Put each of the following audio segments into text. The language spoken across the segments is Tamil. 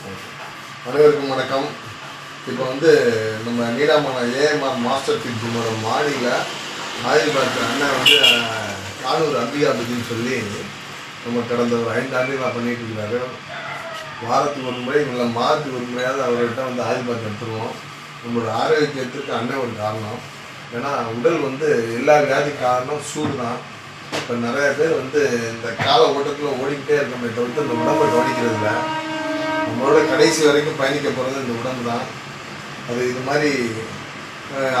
அனைவருக்கும் வணக்கம். இப்போ வந்து நம்ம நீடாமலை ஏஎம்ஆர் மாஸ்டர் கிட் மாடியில் ஆயுர்வேத அண்ணன் வந்து காலூர் கானூர் அம்பிகாபதின்னு சொல்லி நம்ம கடந்த ஒரு ஐந்து ஆண்டுகளாக பண்ணிட்டு இருக்கிறாரு வாரத்துக்கு ஒரு முறை இல்லை மாதத்துக்கு ஒரு முறையாவது அவர்கிட்ட வந்து ஆயில் எடுத்துருவோம். நம்மளோட ஆரோக்கியத்துக்கு அண்ணன் ஒரு காரணம். ஏன்னா உடல் வந்து எல்லா வியாதி காரணம் சூடு தான் இப்போ நிறைய பேர் வந்து இந்த கால ஓட்டத்தில் ஓடிக்கிட்டே இருக்கமே தவிர்த்து இந்த உடம்பை கவனிக்கிறது இல்லை நம்மளோட கடைசி வரைக்கும் பயணிக்க போகிறது இந்த உடம்பு தான். அது இது மாதிரி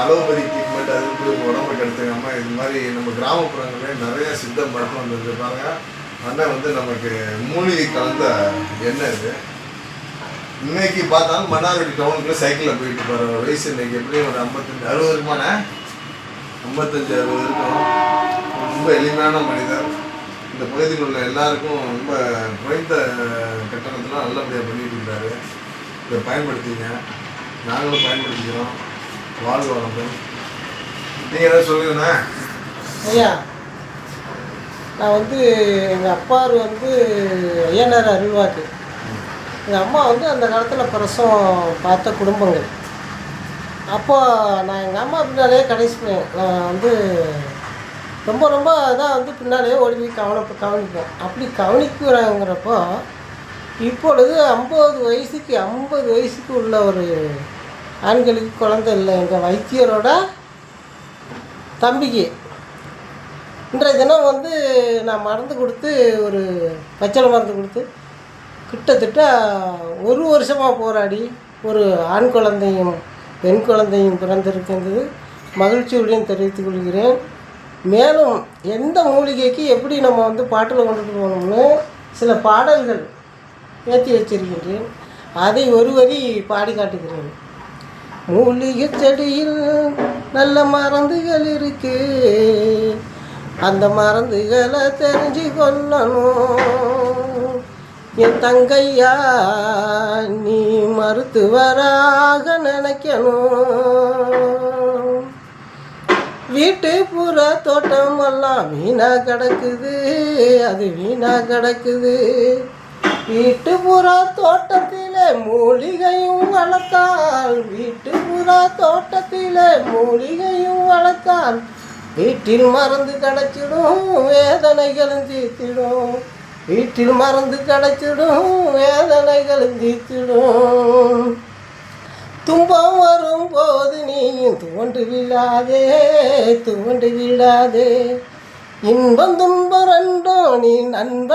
அலோபதி ட்ரீட்மெண்ட் அது இப்படி உடம்பு உடம்பை இது மாதிரி நம்ம கிராமப்புறங்களில் நிறைய சித்த மருத்துவம் வந்துருப்பாங்க ஆனால் வந்து நமக்கு மூலிகை கலந்த எண்ணெய் இது. இன்னைக்கு பார்த்தாலும் மன்னார்குடி டவுனுக்கு சைக்கிளில் போயிட்டு போகிற வயசு இன்னைக்கு எப்படியும் ஒரு ஐம்பத்தஞ்சு அறுபது இருக்குமாண்ணே ஐம்பத்தஞ்சு அறுபது இருக்கும். ரொம்ப எளிமையான மனிதர். இந்த பகுதியில் உள்ள எல்லாருக்கும் ரொம்ப குறைந்த கட்டணத்தில் நல்லபடியாக பண்ணிட்டு இருந்தாரு இதை பயன்படுத்திங்க. நாங்களும் பயன்படுத்திக்கிறோம். வாழ்வு வளர்ந்தோம் நீங்கள் ஏதாவது சொல்லுங்கண்ணா. ஐயா நான் வந்து எங்கள் அப்பாரு வந்து ஐயனார் அருள்வாக்கு. எங்கள் அம்மா வந்து அந்த காலத்தில் பிரசவம் பார்த்த குடும்பங்கள். அப்போ நான் எங்கள் அம்மா பின்னாலே கடைசி நான் வந்து ரொம்ப ரொம்ப அதான் வந்து பின்னாலே ஓடி போய் கவனிப்பு கவனிப்போம். அப்படி கவனிக்கிறாங்கிறப்போ இப்பொழுது ஐம்பது வயசுக்கு ஐம்பது வயசுக்கு உள்ள ஒரு ஆண்களுக்கு குழந்தை இல்லை. எங்கள் வைத்தியரோட தம்பிக்கு. இன்றைய தினம் வந்து நான் மருந்து கொடுத்து ஒரு பச்சளை மருந்து கொடுத்து கிட்டத்தட்ட ஒரு வருஷமாக போராடி ஒரு ஆண் குழந்தையும் பெண் குழந்தையும் பிறந்திருக்கின்றது. மகிழ்ச்சியுடன் தெரிவித்துக் கொள்கிறேன். மேலும் எந்த மூலிகைக்கு எப்படி நம்ம வந்து பாட்டில் கொண்டுட்டு போகணும்னு சில பாடல்கள் ஏற்றி வச்சிருக்கின்றேன். அதை ஒரு வரி பாடி காட்டுகிறேன். மூலிகை செடியில் நல்ல மருந்துகள் இருக்கு. அந்த மருந்துகளை தெரிஞ்சு கொள்ளணும். என் தங்கையா நீ மருத்துவராக நினைக்கணும். வீட்டு பூரா தோட்டம் எல்லாம் வீணா கிடக்குது. அது வீணா கிடக்குது. வீட்டு பூரா தோட்டத்திலே மூலிகையும் வளர்த்தால் வீட்டு பூரா தோட்டத்திலே மூலிகையும் வளர்த்தால் வீட்டில் மருந்து கிடச்சிடும் வேதனைகளும் தீர்த்திடும். வீட்டில் மருந்து கிடச்சிடும் வேதனைகளும் தீர்த்திடும். விடாதே தூண்டு விடாதே இன்பம் துன்பம் ரெண்டோ நீ நண்பன்.